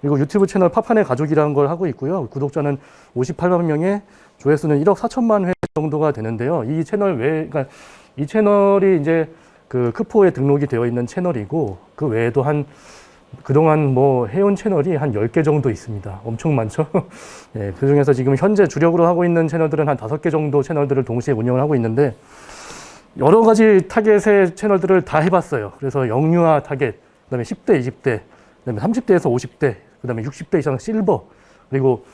그리고 유튜브 채널 파판의 가족이라는 걸 하고 있고요. 구독자는 58만 명에 조회수는 1억 4천만 회 정도가 되는데요. 이 채널 외, 그러니까 이 채널이 이제 그 크포에 등록이 되어 있는 채널이고 그 외에도 한 그동안 뭐 해온 채널이 한 10개 정도 있습니다. 엄청 많죠? 예, 그 중에서 지금 현재 주력으로 하고 있는 채널들은 한 5개 정도 채널들을 동시에 운영을 하고 있는데 여러 가지 타겟의 채널들을 다 해봤어요. 그래서 영유아 타겟, 그 다음에 10대, 20대, 그 다음에 30대에서 50대, 그 다음에 60대 이상 실버, 그리고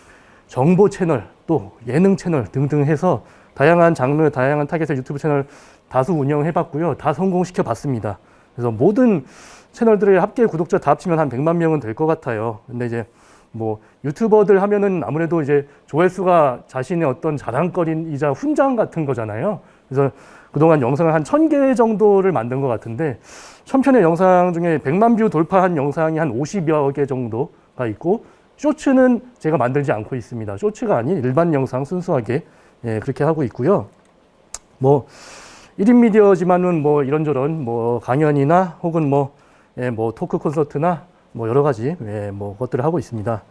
정보 채널, 또 예능 채널 등등 해서 다양한 장르, 다양한 타겟의 유튜브 채널 다수 운영해 봤고요. 다 성공시켜 봤습니다. 그래서 모든 채널들의 합계 구독자 다 합치면 한 100만 명은 될 것 같아요. 근데 이제 뭐 유튜버들 하면은 아무래도 이제 조회수가 자신의 어떤 자랑거리이자 훈장 같은 거잖아요. 그래서 그동안 영상을 한 1000개 정도를 만든 것 같은데 1000편의 영상 중에 100만 뷰 돌파한 영상이 한 50여 개 정도 가 있고 쇼츠는 제가 만들지 않고 있습니다. 쇼츠가 아닌 일반 영상 순수하게 예, 그렇게 하고 있고요. 뭐 1인 미디어지만은 뭐 이런저런 뭐 강연이나 혹은 뭐, 예, 뭐 토크 콘서트나 뭐 여러 가지 예, 뭐 것들을 하고 있습니다.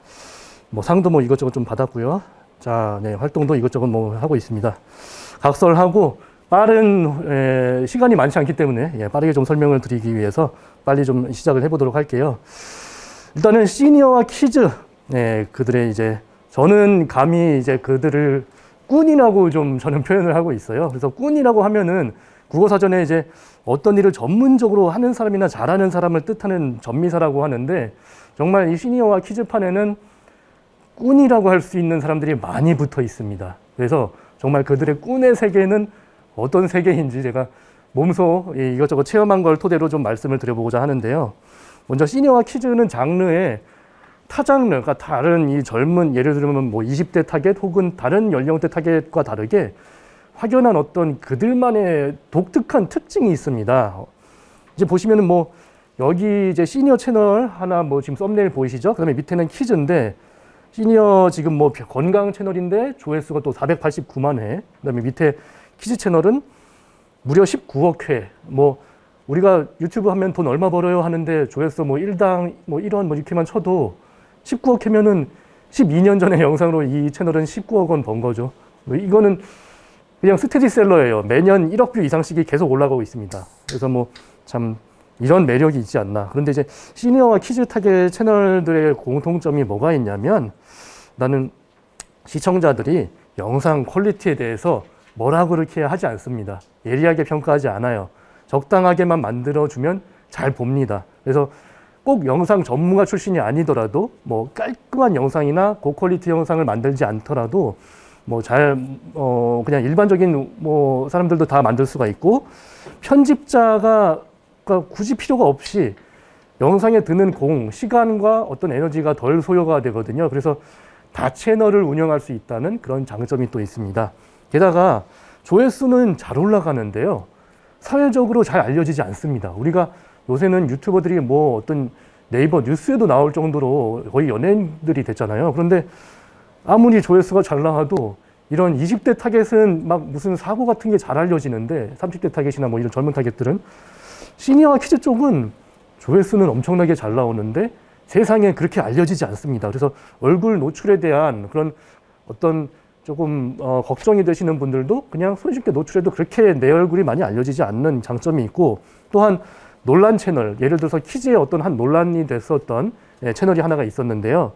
뭐 상도 뭐 이것저것 좀 받았고요. 자, 네, 활동도 이것저것 뭐 하고 있습니다. 각설하고 빠른 에, 시간이 많지 않기 때문에 예, 빠르게 좀 설명을 드리기 위해서 빨리 좀 시작을 해보도록 할게요. 일단은 시니어와 키즈 예, 그들의 이제 저는 감히 이제 그들을 꾼이라고 좀 저는 표현을 하고 있어요. 그래서 꾼이라고 하면은 국어 사전에 이제 어떤 일을 전문적으로 하는 사람이나 잘하는 사람을 뜻하는 전미사라고 하는데 정말 이 시니어와 키즈판에는 꾼이라고 할 수 있는 사람들이 많이 붙어 있습니다. 그래서 정말 그들의 꾼의 세계는 어떤 세계인지 제가 몸소 이 이것저것 체험한 걸 토대로 좀 말씀을 드려보고자 하는데요. 먼저 시니어와 키즈는 장르에 타 장르 가 다른 이 젊은 예를 들면 뭐 20대 타겟 혹은 다른 연령대 타겟과 다르게 확연한 어떤 그들만의 독특한 특징이 있습니다. 이제 보시면은 뭐 여기 이제 시니어 채널 하나 뭐 지금 썸네일 보이시죠? 그다음에 밑에는 키즈인데 시니어 지금 뭐 건강 채널인데 조회수가 또 489만 회. 그다음에 밑에 키즈 채널은 무려 19억 회. 뭐 우리가 유튜브 하면 돈 얼마 벌어요 하는데 조회수 뭐 1당 뭐 1원 뭐 이렇게만 쳐도 19억 회면은 12년 전의 영상으로 이 채널은 19억 원 번 거죠. 뭐 이거는 그냥 스테디셀러예요. 매년 1억 뷰 이상씩이 계속 올라가고 있습니다. 그래서 뭐 참 이런 매력이 있지 않나. 그런데 이제 시니어와 키즈 타겟 채널들의 공통점이 뭐가 있냐면 나는 시청자들이 영상 퀄리티에 대해서 뭐라 그렇게 하지 않습니다. 예리하게 평가하지 않아요. 적당하게만 만들어주면 잘 봅니다. 그래서 꼭 영상 전문가 출신이 아니더라도 뭐 깔끔한 영상이나 고퀄리티 영상을 만들지 않더라도 뭐 잘 어 그냥 일반적인 뭐 사람들도 다 만들 수가 있고 편집자가 그러니까 굳이 필요가 없이 영상에 드는 공, 시간과 어떤 에너지가 덜 소요가 되거든요. 그래서 다 채널을 운영할 수 있다는 그런 장점이 또 있습니다. 게다가 조회수는 잘 올라가는데요. 사회적으로 잘 알려지지 않습니다. 우리가 요새는 유튜버들이 뭐 어떤 네이버 뉴스에도 나올 정도로 거의 연예인들이 됐잖아요. 그런데 아무리 조회수가 잘 나와도 이런 20대 타겟은 막 무슨 사고 같은 게 잘 알려지는데 30대 타겟이나 뭐 이런 젊은 타겟들은 시니어와 키즈 쪽은 조회수는 엄청나게 잘 나오는데 세상에 그렇게 알려지지 않습니다. 그래서 얼굴 노출에 대한 그런 어떤 조금 어, 걱정이 되시는 분들도 그냥 손쉽게 노출해도 그렇게 내 얼굴이 많이 알려지지 않는 장점이 있고 또한 논란 채널 예를 들어서 키즈의 어떤 한 논란이 됐었던 예, 채널이 하나가 있었는데요.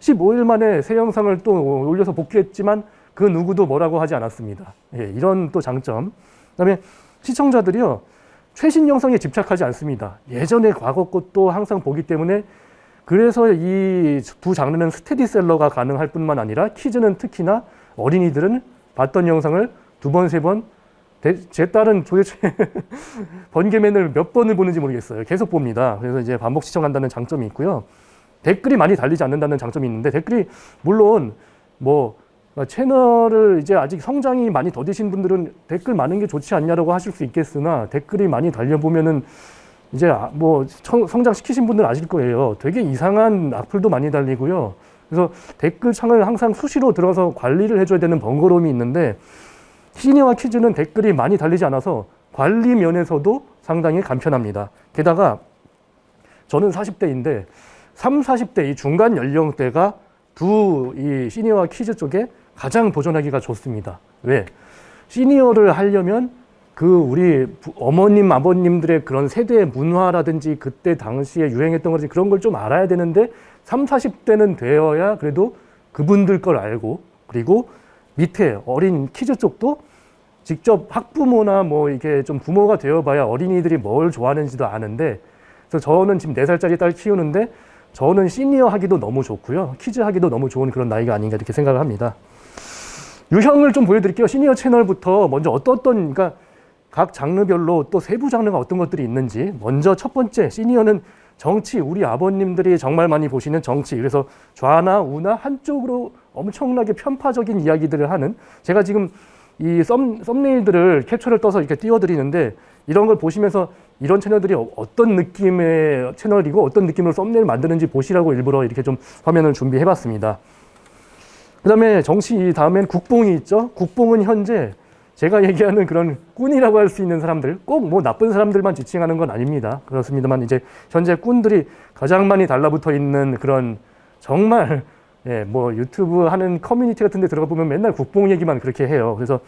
15일 만에 새 영상을 또 올려서 복귀했지만 그 누구도 뭐라고 하지 않았습니다. 예, 이런 또 장점. 그다음에 시청자들이요 최신 영상에 집착하지 않습니다. 예전의 과거 것도 항상 보기 때문에 그래서 이 두 장르는 스테디셀러가 가능할 뿐만 아니라 키즈는 특히나 어린이들은 봤던 영상을 두 번, 세 번, 대- 제 딸은 도대체 번개맨을 몇 번을 보는지 모르겠어요. 계속 봅니다. 그래서 이제 반복 시청한다는 장점이 있고요. 댓글이 많이 달리지 않는다는 장점이 있는데 댓글이 물론 뭐 채널을 이제 아직 성장이 많이 더디신 분들은 댓글 많은 게 좋지 않냐라고 하실 수 있겠으나 댓글이 많이 달려보면은 이제 아- 뭐 청- 성장시키신 분들 아실 거예요. 되게 이상한 악플도 많이 달리고요. 그래서 댓글 창을 항상 수시로 들어서 관리를 해줘야 되는 번거로움이 있는데 시니어와 키즈는 댓글이 많이 달리지 않아서 관리 면에서도 상당히 간편합니다. 게다가 저는 40대인데 3, 40대 이 중간 연령대가 두 이 시니어와 키즈 쪽에 가장 도전하기가 좋습니다. 왜? 시니어를 하려면 그 우리 부- 어머님, 아버님들의 그런 세대 문화라든지 그때 당시에 유행했던 거지 그런 걸 좀 알아야 되는데 3, 40대는 되어야 그래도 그분들 걸 알고 그리고 밑에 어린 키즈 쪽도 직접 학부모나 뭐 이게 좀 부모가 되어봐야 어린이들이 뭘 좋아하는지도 아는데 그래서 저는 지금 4살짜리 딸 키우는데 저는 시니어 하기도 너무 좋고요. 키즈 하기도 너무 좋은 그런 나이가 아닌가 이렇게 생각을 합니다. 유형을 좀 보여드릴게요. 시니어 채널부터 먼저 어떤 그러니까 각 장르별로 또 세부 장르가 어떤 것들이 있는지 먼저 첫 번째 시니어는 정치 우리 아버님들이 정말 많이 보시는 정치 그래서 좌나 우나 한쪽으로 엄청나게 편파적인 이야기들을 하는 제가 지금 이 썸, 썸네일들을 캡처를 떠서 이렇게 띄워드리는데 이런 걸 보시면서 이런 채널들이 어- 어떤 느낌의 채널이고 어떤 느낌으로 썸네일 만드는지 보시라고 일부러 이렇게 좀 화면을 준비해 봤습니다. 그 다음에 정치 다음엔 국뽕이 있죠. 국뽕은 현재 제가 얘기하는 그런 꾼이라고 할 수 있는 사람들, 꼭 뭐 나쁜 사람들만 지칭하는 건 아닙니다. 그렇습니다만 이제 현재 꾼들이 가장 많이 달라붙어 있는 그런 정말 예, 뭐 유튜브 하는 커뮤니티 같은 데 들어가 보면 맨날 국뽕 얘기만 그렇게 해요. 그래서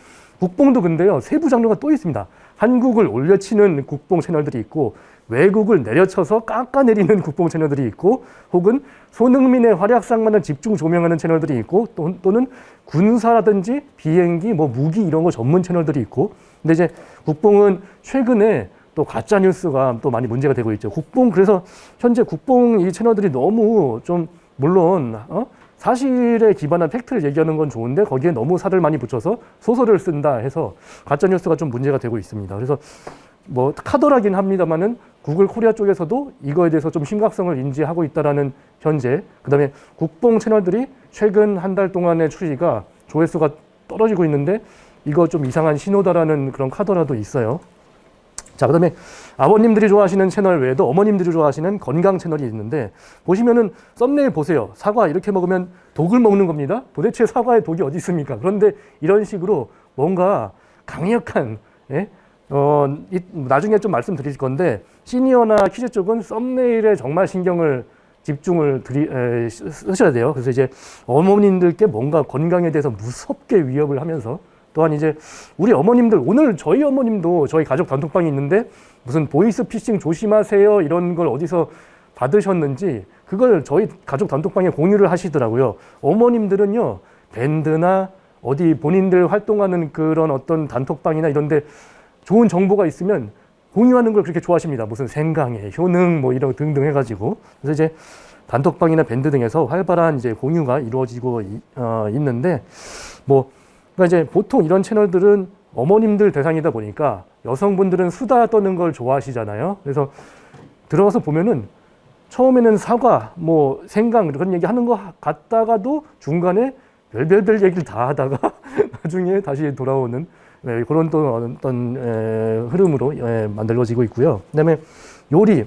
국뽕도 근데요, 세부 장르가 또 있습니다. 한국을 올려치는 국뽕 채널들이 있고, 외국을 내려쳐서 깎아내리는 국뽕 채널들이 있고, 혹은 손흥민의 활약상만을 집중 조명하는 채널들이 있고, 또, 또는 군사라든지 비행기, 뭐 무기 이런 거 전문 채널들이 있고, 근데 이제 국뽕은 최근에 또 가짜 뉴스가 또 많이 문제가 되고 있죠. 국뽕 그래서 현재 국뽕 이 채널들이 너무 좀 물론 어? 사실에 기반한 팩트를 얘기하는 건 좋은데 거기에 너무 살을 많이 붙여서 소설을 쓴다 해서 가짜 뉴스가 좀 문제가 되고 있습니다. 그래서 뭐 카더라긴 합니다만은 구글 코리아 쪽에서도 이거에 대해서 좀 심각성을 인지하고 있다라는 현재 그다음에 국뽕 채널들이 최근 한 달 동안의 추이가 조회수가 떨어지고 있는데 이거 좀 이상한 신호다라는 그런 카더라도 있어요. 자, 그다음에 아버님들이 좋아하시는 채널 외에도 어머님들이 좋아하시는 건강 채널이 있는데 보시면은 썸네일 보세요. 사과 이렇게 먹으면 독을 먹는 겁니다. 도대체 사과에 독이 어디 있습니까? 그런데 이런 식으로 뭔가 강력한 예? 어, 이, 나중에 좀 말씀드릴 건데 시니어나 키즈 쪽은 썸네일에 정말 신경을 집중을 드리, 에, 쓰- 쓰셔야 돼요. 그래서 이제 어머님들께 뭔가 건강에 대해서 무섭게 위협을 하면서 또한 이제 우리 어머님들 오늘 저희 어머님도 저희 가족 단톡방이 있는데 무슨 보이스 피싱 조심하세요 이런 걸 어디서 받으셨는지 그걸 저희 가족 단톡방에 공유를 하시더라고요. 어머님들은요 밴드나 어디 본인들 활동하는 그런 어떤 단톡방이나 이런데 좋은 정보가 있으면 공유하는 걸 그렇게 좋아하십니다. 무슨 생강에 효능 뭐 이런 등등 해가지고 그래서 이제 단톡방이나 밴드 등에서 활발한 이제 공유가 이루어지고 이- 어, 있는데 뭐 그러니까 이제 보통 이런 채널들은 어머님들 대상이다 보니까 여성분들은 수다 떠는 걸 좋아하시잖아요. 그래서 들어가서 보면은 처음에는 사과, 뭐 생강 그런 얘기 하는 거 같다가도 중간에 별별별 얘기를 다 하다가 나중에 다시 돌아오는 네, 그런 또 어떤 에, 흐름으로 예, 만들어지고 있고요. 그다음에 요리,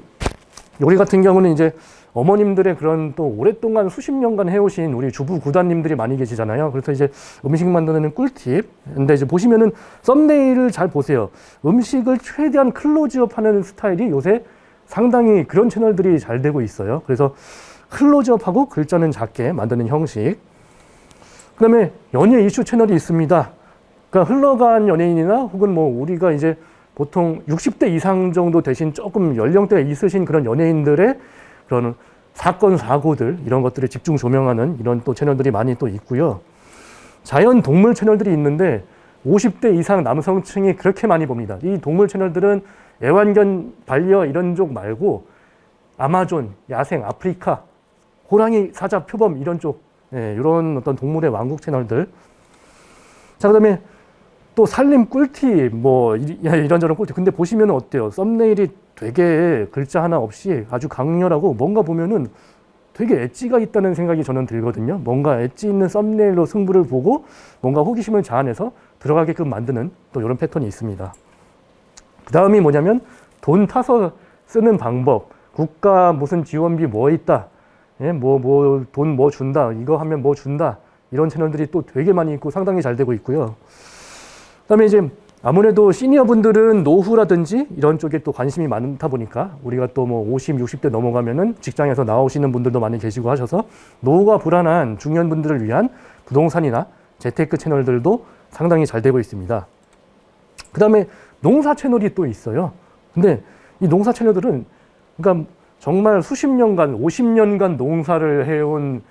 요리 같은 경우는 이제 어머님들의 그런 또 오랫동안 수십 년간 해오신 우리 주부 구단님들이 많이 계시잖아요. 그래서 이제 음식 만드는 꿀팁. 근데 이제 보시면은 썸네일을 잘 보세요. 음식을 최대한 클로즈업 하는 스타일이 요새 상당히 그런 채널들이 잘 되고 있어요. 그래서 클로즈업하고 글자는 작게 만드는 형식. 그 다음에 연예 이슈 채널이 있습니다. 그러니까 흘러간 연예인이나 혹은 뭐 우리가 이제 보통 60대 이상 정도 되신 조금 연령대가 있으신 그런 연예인들의 그런 사건 사고들 이런 것들을 집중 조명하는 이런 또 채널들이 많이 또 있고요. 자연 동물 채널들이 있는데 50대 이상 남성층이 그렇게 많이 봅니다. 이 동물 채널들은 애완견 반려 이런 쪽 말고 아마존, 야생, 아프리카, 호랑이, 사자, 표범 이런 쪽 예, 이런 어떤 동물의 왕국 채널들. 자 그다음에 또 살림 꿀팁 뭐 이- 이런저런 꿀팁. 근데 보시면 어때요? 썸네일이 되게 글자 하나 없이 아주 강렬하고 뭔가 보면은 되게 엣지가 있다는 생각이 저는 들거든요. 뭔가 엣지 있는 썸네일로 승부를 보고 뭔가 호기심을 자아내서 들어가게끔 만드는 또 이런 패턴이 있습니다. 그 다음이 뭐냐면 돈 타서 쓰는 방법. 국가 무슨 지원비 뭐 있다. 예, 뭐, 뭐, 돈 뭐 준다. 이거 하면 뭐 준다. 이런 채널들이 또 되게 많이 있고 상당히 잘 되고 있고요. 그 다음에 이제 아무래도 시니어 분들은 노후라든지 이런 쪽에 또 관심이 많다 보니까 우리가 또 뭐 50, 60대 넘어가면은 직장에서 나오시는 분들도 많이 계시고 하셔서 노후가 불안한 중년 분들을 위한 부동산이나 재테크 채널들도 상당히 잘 되고 있습니다. 그 다음에 농사 채널이 또 있어요. 근데 이 농사 채널들은 그러니까 정말 수십 년간, 50년간 농사를 해온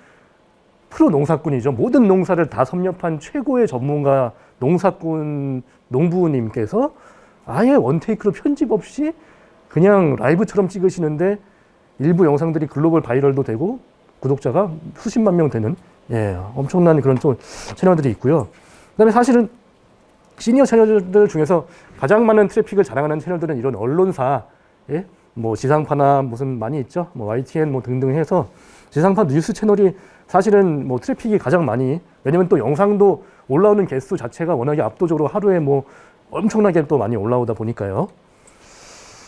프로 농사꾼이죠. 모든 농사를 다 섭렵한 최고의 전문가 농사꾼 농부님께서 아예 원테이크로 편집 없이 그냥 라이브처럼 찍으시는데 일부 영상들이 글로벌 바이럴도 되고 구독자가 수십만 명 되는 예, 엄청난 그런 또 채널들이 있고요. 그다음에 사실은 시니어 채널들 중에서 가장 많은 트래픽을 자랑하는 채널들은 이런 언론사, 예? 뭐 지상파나 무슨 많이 있죠. 뭐 YTN 뭐 등등 해서 지상파 뉴스 채널이 사실은 뭐 트래픽이 가장 많이 왜냐면 또 영상도 올라오는 개수 자체가 워낙에 압도적으로 하루에 뭐 엄청나게 또 많이 올라오다 보니까요.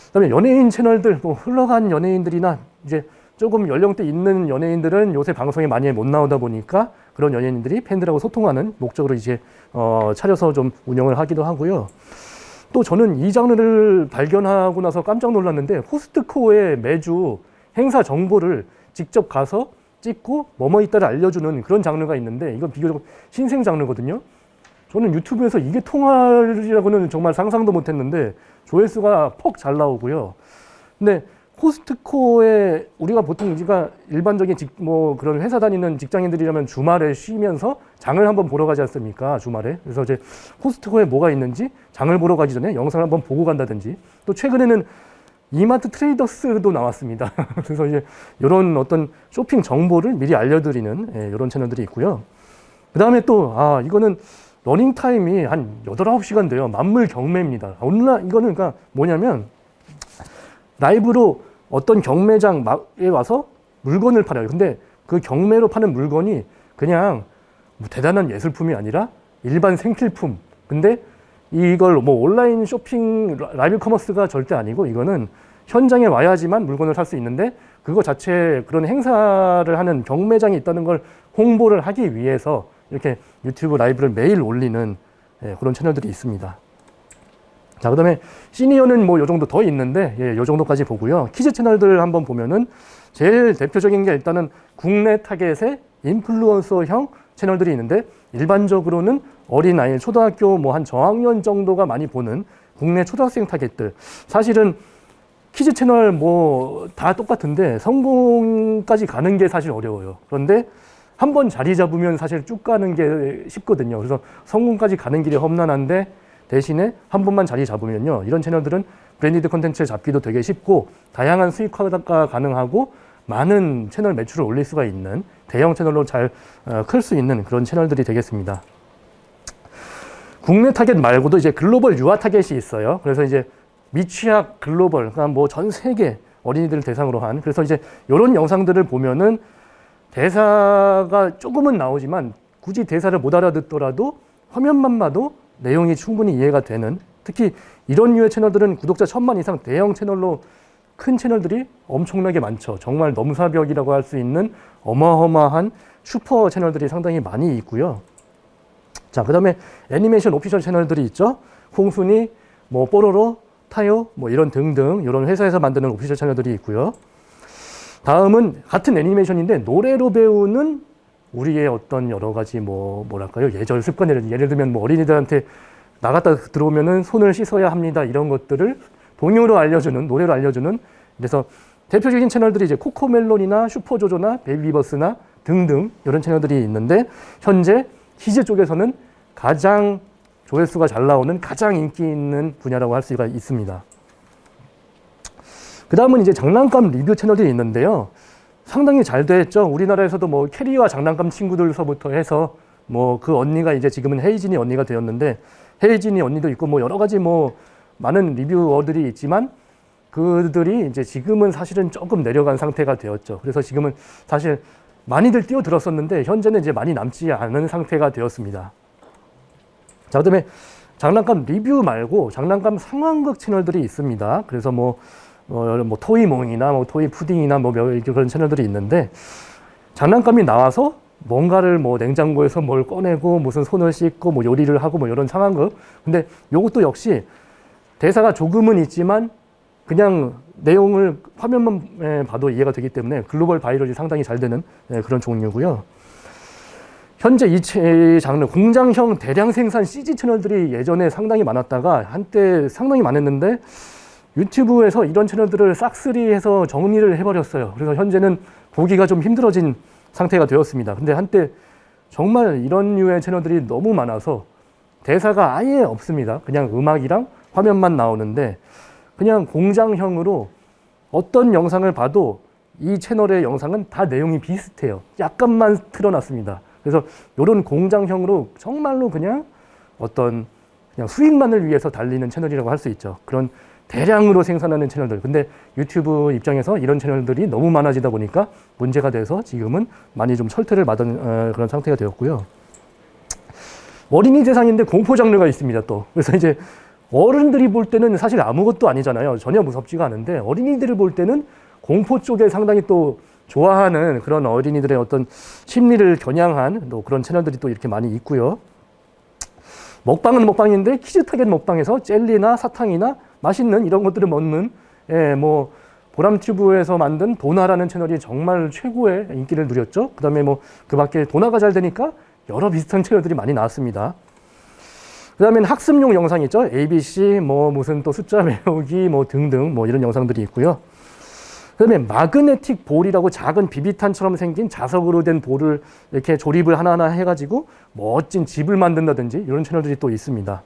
그다음에 연예인 채널들 뭐 흘러간 연예인들이나 이제 조금 연령대 있는 연예인들은 요새 방송에 많이 못 나오다 보니까 그런 연예인들이 팬들하고 소통하는 목적으로 이제 어, 차려서 좀 운영을 하기도 하고요. 또 저는 이 장르를 발견하고 나서 깜짝 놀랐는데 호스트코에 매주 행사 정보를 직접 가서 찍고 뭐뭐 있다를 알려주는 그런 장르가 있는데 이건 비교적 신생 장르거든요. 저는 유튜브에서 이게 통할이라고는 정말 상상도 못했는데 조회수가 퍽 잘 나오고요. 근데 코스트코에 우리가 보통 우리가 일반적인 직, 뭐 그런 회사 다니는 직장인들이라면 주말에 쉬면서 장을 한번 보러 가지 않습니까? 주말에. 그래서 이제 코스트코에 뭐가 있는지 장을 보러 가기 전에 영상을 한번 보고 간다든지 또 최근에는 이마트 트레이더스도 나왔습니다. 그래서 이제 이런 어떤 쇼핑 정보를 미리 알려드리는 예, 이런 채널들이 있고요. 그 다음에 또, 아, 이거는 러닝 타임이 한 8, 9시간 돼요. 만물 경매입니다. 온라인, 이거는 그러니까 뭐냐면 라이브로 어떤 경매장에 와서 물건을 팔아요. 근데 그 경매로 파는 물건이 그냥 뭐 대단한 예술품이 아니라 일반 생필품. 근데 이걸 뭐 온라인 쇼핑 라이브 커머스가 절대 아니고 이거는 현장에 와야지만 물건을 살 수 있는데 그거 자체 그런 행사를 하는 경매장이 있다는 걸 홍보를 하기 위해서 이렇게 유튜브 라이브를 매일 올리는 예, 그런 채널들이 있습니다. 자, 그 다음에 시니어는 뭐 요 정도 더 있는데, 예, 요 정도까지 보고요. 키즈 채널들 한번 보면은 제일 대표적인 게 일단은 국내 타겟의 인플루언서형 채널들이 있는데, 일반적으로는 어린아이, 초등학교 뭐 한 저학년 정도가 많이 보는 국내 초등학생 타겟들. 사실은 키즈 채널 뭐 다 똑같은데 성공까지 가는 게 사실 어려워요. 그런데 한 번 자리 잡으면 사실 쭉 가는 게 쉽거든요. 그래서 성공까지 가는 길이 험난한데 대신에 한 번만 자리 잡으면요. 이런 채널들은 브랜디드 콘텐츠 잡기도 되게 쉽고 다양한 수익화가 가능하고 많은 채널 매출을 올릴 수가 있는 대형 채널로 잘 클 수 있는 그런 채널들이 되겠습니다. 국내 타겟 말고도 이제 글로벌 유아 타겟이 있어요. 그래서 이제 미취학 글로벌, 그러니까 뭐 전 세계 어린이들을 대상으로 한 그래서 이제 이런 영상들을 보면은 대사가 조금은 나오지만 굳이 대사를 못 알아듣더라도 화면만 봐도 내용이 충분히 이해가 되는 특히 이런 류의 채널들은 구독자 천만 이상 대형 채널로 큰 채널들이 엄청나게 많죠. 정말 넘사벽이라고 할 수 있는 어마어마한 슈퍼 채널들이 상당히 많이 있고요. 자, 그 다음에 애니메이션 오피셜 채널들이 있죠. 홍순이, 뭐, 뽀로로, 타요, 뭐, 이런 등등, 이런 회사에서 만드는 오피셜 채널들이 있고요. 다음은 같은 애니메이션인데 노래로 배우는 우리의 어떤 여러 가지 뭐 뭐랄까요 예절 습관을 예를 들면 뭐 어린이들한테 나갔다 들어오면은 손을 씻어야 합니다 이런 것들을 동요로 알려주는 노래로 알려주는 그래서 대표적인 채널들이 이제 코코멜론이나 슈퍼조조나 베이비버스나 등등 이런 채널들이 있는데 현재 키즈 쪽에서는 가장 조회수가 잘 나오는 가장 인기 있는 분야라고 할 수가 있습니다. 그 다음은 이제 장난감 리뷰 채널들이 있는데요. 상당히 잘 됐죠. 우리나라에서도 뭐 캐리와 장난감 친구들서부터 해서 뭐 그 언니가 이제 지금은 헤이진이 언니가 되었는데 헤이진이 언니도 있고 뭐 여러 가지 뭐 많은 리뷰어들이 있지만 그들이 이제 지금은 사실은 조금 내려간 상태가 되었죠. 그래서 지금은 사실 많이들 뛰어들었었는데 현재는 이제 많이 남지 않은 상태가 되었습니다. 자, 그다음에 장난감 리뷰 말고 장난감 상황극 채널들이 있습니다. 그래서 뭐, 뭐, 뭐 토이몽이나 뭐 토이 푸딩이나 뭐 몇- 그런 채널들이 있는데 장난감이 나와서 뭔가를 뭐 냉장고에서 뭘 꺼내고 무슨 손을 씻고 뭐 요리를 하고 뭐 이런 상황극. 근데 요것도 역시 대사가 조금은 있지만 그냥 내용을 화면만 에, 봐도 이해가 되기 때문에 글로벌 바이럴이 상당히 잘 되는 예, 그런 종류고요. 현재 이 채- 장르 공장형 대량 생산 CG 채널들이 예전에 상당히 많았다가 한때 상당히 많았는데 유튜브에서 이런 채널들을 싹쓸이해서 정리를 해버렸어요. 그래서 현재는 보기가 좀 힘들어진 상태가 되었습니다. 근데 한때 정말 이런 류의 채널들이 너무 많아서 대사가 아예 없습니다. 그냥 음악이랑 화면만 나오는데 그냥 공장형으로 어떤 영상을 봐도 이 채널의 영상은 다 내용이 비슷해요. 약간만 틀어놨습니다. 그래서 이런 공장형으로 정말로 그냥 어떤 그냥 수익만을 위해서 달리는 채널이라고 할 수 있죠. 그런 대량으로 생산하는 채널들. 근데 유튜브 입장에서 이런 채널들이 너무 많아지다 보니까 문제가 돼서 지금은 많이 좀 철퇴를 받은 어, 그런 상태가 되었고요. 어린이 대상인데 공포 장르가 있습니다 또. 그래서 이제 어른들이 볼 때는 사실 아무것도 아니잖아요. 전혀 무섭지가 않은데 어린이들을 볼 때는 공포 쪽에 상당히 또 좋아하는 그런 어린이들의 어떤 심리를 겨냥한 또 그런 채널들이 또 이렇게 많이 있고요. 먹방은 먹방인데 키즈 타겟 먹방에서 젤리나 사탕이나 맛있는 이런 것들을 먹는 예, 뭐 보람튜브에서 만든 도나라는 채널이 정말 최고의 인기를 누렸죠. 그다음에 뭐 그밖에 도나가 잘 되니까 여러 비슷한 채널들이 많이 나왔습니다. 그다음에 학습용 영상 있죠. ABC 뭐 무슨 또 숫자 외우기 뭐 등등 뭐 이런 영상들이 있고요. 그다음에 마그네틱 볼이라고 작은 비비탄처럼 생긴 자석으로 된 볼을 이렇게 조립을 하나하나 해가지고 멋진 집을 만든다든지 이런 채널들이 또 있습니다.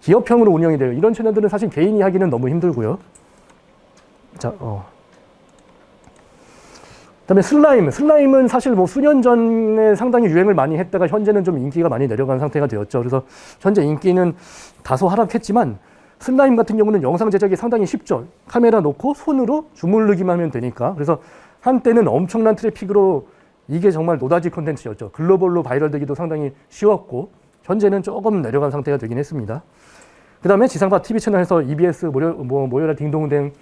기업형으로 운영이 돼요. 이런 채널들은 사실 개인이 하기는 너무 힘들고요. 자, 어. 그다음에 슬라임. 슬라임은 사실 뭐 수년 전에 상당히 유행을 많이 했다가 현재는 좀 인기가 많이 내려간 상태가 되었죠. 그래서 현재 인기는 다소 하락했지만 슬라임 같은 경우는 영상 제작이 상당히 쉽죠. 카메라 놓고 손으로 주물르기만 하면 되니까. 그래서 한때는 엄청난 트래픽으로 이게 정말 노다지 컨텐츠였죠. 글로벌로 바이럴되기도 상당히 쉬웠고 현재는 조금 내려간 상태가 되긴 했습니다. 그 다음에 지상파 TV 채널에서 EBS 모여, 뭐, 모여라 딩동댕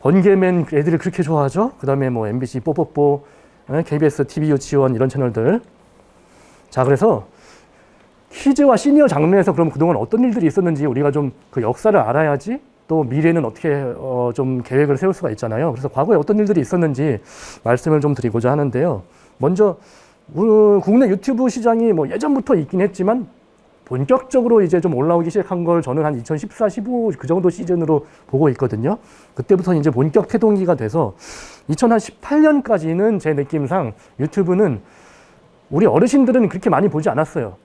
번개맨 애들이 그렇게 좋아하죠. 그 다음에 뭐 MBC 뽀뽀뽀, 에, KBS TV 유치원 이런 채널들. 자, 그래서 키즈와 시니어 장르에서 그럼 그동안 어떤 일들이 있었는지 우리가 좀 그 역사를 알아야지 또 미래는 어떻게 어, 좀 계획을 세울 수가 있잖아요. 그래서 과거에 어떤 일들이 있었는지 말씀을 좀 드리고자 하는데요. 먼저 우- 국내 유튜브 시장이 뭐 예전부터 있긴 했지만 본격적으로 이제 좀 올라오기 시작한 걸 저는 한 2014, 15 그 정도 시즌으로 보고 있거든요. 그때부터 이제 본격 태동기가 돼서 2018년까지는 제 느낌상 유튜브는 우리 어르신들은 그렇게 많이 보지 않았어요.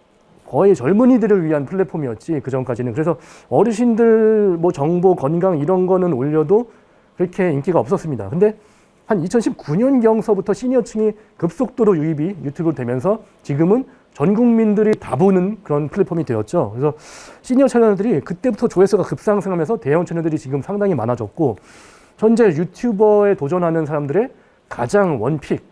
거의 젊은이들을 위한 플랫폼이었지 그 전까지는 그래서 어르신들 뭐 정보 건강 이런 거는 올려도 그렇게 인기가 없었습니다. 근데 한 2019년경서부터 시니어층이 급속도로 유입이 유튜브로 되면서 지금은 전 국민들이 다 보는 그런 플랫폼이 되었죠. 그래서 시니어 채널들이 그때부터 조회수가 급상승하면서 대형 채널들이 지금 상당히 많아졌고 현재 유튜버에 도전하는 사람들의 가장 원픽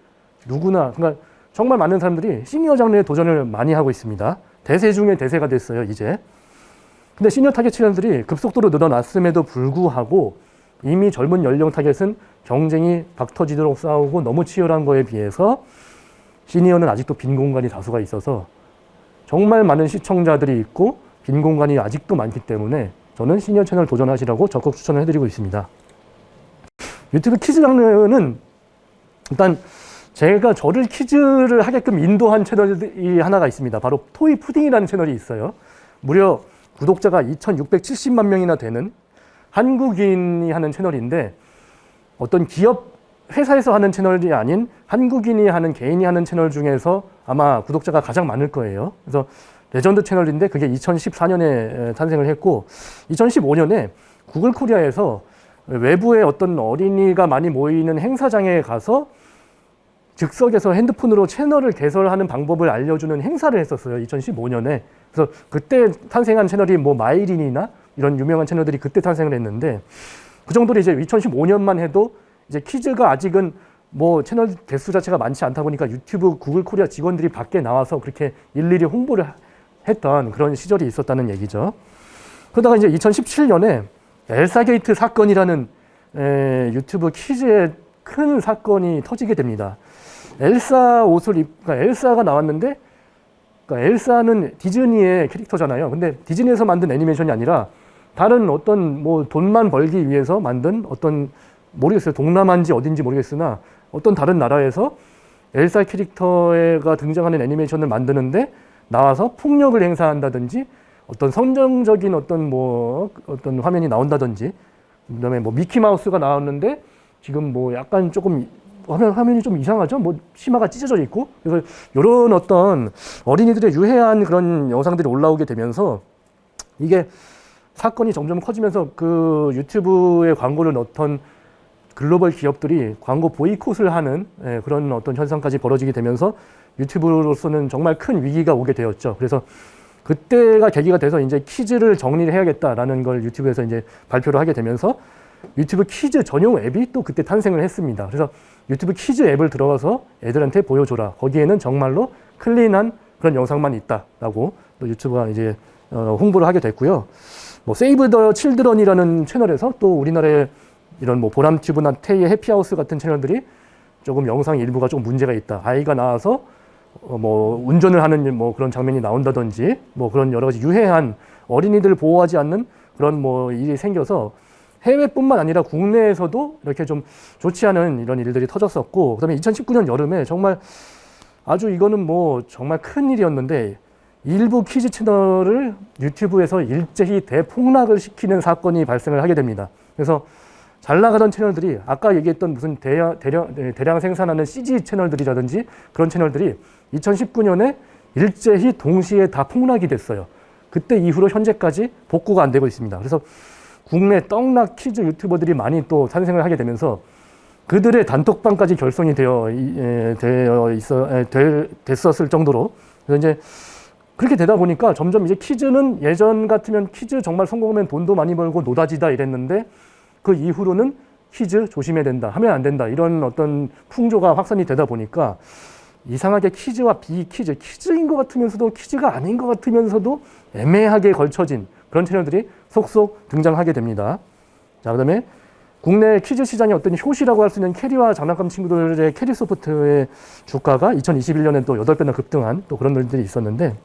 누구나 그러니까 정말 많은 사람들이 시니어 장르에 도전을 많이 하고 있습니다. 대세 중에 대세가 됐어요, 이제. 근데 시니어 타겟 채널들이 급속도로 늘어났음에도 불구하고 이미 젊은 연령 타겟은 경쟁이 박터지도록 싸우고 너무 치열한 거에 비해서 시니어는 아직도 빈 공간이 다수가 있어서 정말 많은 시청자들이 있고 빈 공간이 아직도 많기 때문에 저는 시니어 채널 도전하시라고 적극 추천을 해드리고 있습니다. 유튜브 키즈 장르는 일단 제가 저를 퀴즈를 하게끔 인도한 채널이 하나가 있습니다. 바로 토이 푸딩이라는 채널이 있어요. 무려 구독자가 2,670만 명이나 되는 한국인이 하는 채널인데 어떤 기업 회사에서 하는 채널이 아닌 한국인이 하는 개인이 하는 채널 중에서 아마 구독자가 가장 많을 거예요. 그래서 레전드 채널인데 그게 2014년에 탄생을 했고 2015년에 구글 코리아에서 외부의 어떤 어린이가 많이 모이는 행사장에 가서 즉석에서 핸드폰으로 채널을 개설하는 방법을 알려주는 행사를 했었어요. 2015년에. 그래서 그때 탄생한 채널이 뭐 마이린이나 이런 유명한 채널들이 그때 탄생을 했는데 그 정도로 이제 2015년만 해도 이제 키즈가 아직은 뭐 채널 개수 자체가 많지 않다 보니까 유튜브 구글 코리아 직원들이 밖에 나와서 그렇게 일일이 홍보를 했던 그런 시절이 있었다는 얘기죠. 그러다가 이제 2017년에 엘사 게이트 사건이라는 에, 유튜브 키즈의 큰 사건이 터지게 됩니다. 엘사 옷을 입, 그러니까 엘사가 나왔는데, 그러니까 엘사는 디즈니의 캐릭터잖아요. 근데 디즈니에서 만든 애니메이션이 아니라 다른 어떤 뭐 돈만 벌기 위해서 만든 어떤 모르겠어요. 동남아인지 어딘지 모르겠으나 어떤 다른 나라에서 엘사 캐릭터가 등장하는 애니메이션을 만드는데 나와서 폭력을 행사한다든지 어떤 선정적인 어떤 뭐 어떤 화면이 나온다든지 그다음에 뭐 미키 마우스가 나왔는데 지금 뭐 약간 조금 화면 화면이 좀 이상하죠. 뭐 치마가 찢어져 있고 그래서 이런 어떤 어린이들의 유해한 그런 영상들이 올라오게 되면서 이게 사건이 점점 커지면서 그 유튜브에 광고를 넣던 글로벌 기업들이 광고 보이콧을 하는 예, 그런 어떤 현상까지 벌어지게 되면서 유튜브로서는 정말 큰 위기가 오게 되었죠. 그래서 그때가 계기가 돼서 이제 퀴즈를 정리를 해야겠다라는 걸 유튜브에서 이제 발표를 하게 되면서 유튜브 퀴즈 전용 앱이 또 그때 탄생을 했습니다. 그래서 유튜브 퀴즈 앱을 들어가서 애들한테 보여줘라. 거기에는 정말로 클린한 그런 영상만 있다라고 또 유튜브가 이제 어, 홍보를 하게 됐고요. 뭐 세이브 더 칠드런이라는 채널에서 또 우리나라의 이런 뭐 보람튜브나 테이의 해피하우스 같은 채널들이 조금 영상 일부가 좀 문제가 있다. 아이가 나와서 어, 뭐 운전을 하는 뭐 그런 장면이 나온다든지 뭐 그런 여러 가지 유해한 어린이들을 보호하지 않는 그런 뭐 일이 생겨서 해외뿐만 아니라 국내에서도 이렇게 좀 좋지 않은 이런 일들이 터졌었고 그다음에 2019년 여름에 정말 아주 이거는 뭐 정말 큰 일이었는데 일부 퀴즈 채널을 유튜브에서 일제히 대폭락을 시키는 사건이 발생을 하게 됩니다. 그래서 잘 나가던 채널들이 아까 얘기했던 무슨 대량, 대량, 네, 대량 생산하는 CG 채널들이라든지 그런 채널들이 2019년에 일제히 동시에 다 폭락이 됐어요. 그때 이후로 현재까지 복구가 안 되고 있습니다. 그래서 국내 떡락 퀴즈 유튜버들이 많이 또 탄생을 하게 되면서 그들의 단톡방까지 결성이 되어, 이- 에, 되어 있어, 에, 될- 됐었을 정도로 그래서 이제 그렇게 되다 보니까 점점 이제 퀴즈는 예전 같으면 퀴즈 정말 성공하면 돈도 많이 벌고 노다지다 이랬는데 그 이후로는 퀴즈 조심해야 된다, 하면 안 된다 이런 어떤 풍조가 확산이 되다 보니까 이상하게 퀴즈와 비퀴즈, 퀴즈인 것 같으면서도 퀴즈가 아닌 것 같으면서도 애매하게 걸쳐진 그런 채널들이 속속 등장하게 됩니다. 자, 그 다음에 국내 퀴즈 시장의 어떤 효시라고 할 수 있는 캐리와 장난감 친구들의 캐리 소프트의 주가가 2021년에 또 8배나 급등한 또 그런 일들이 있었는데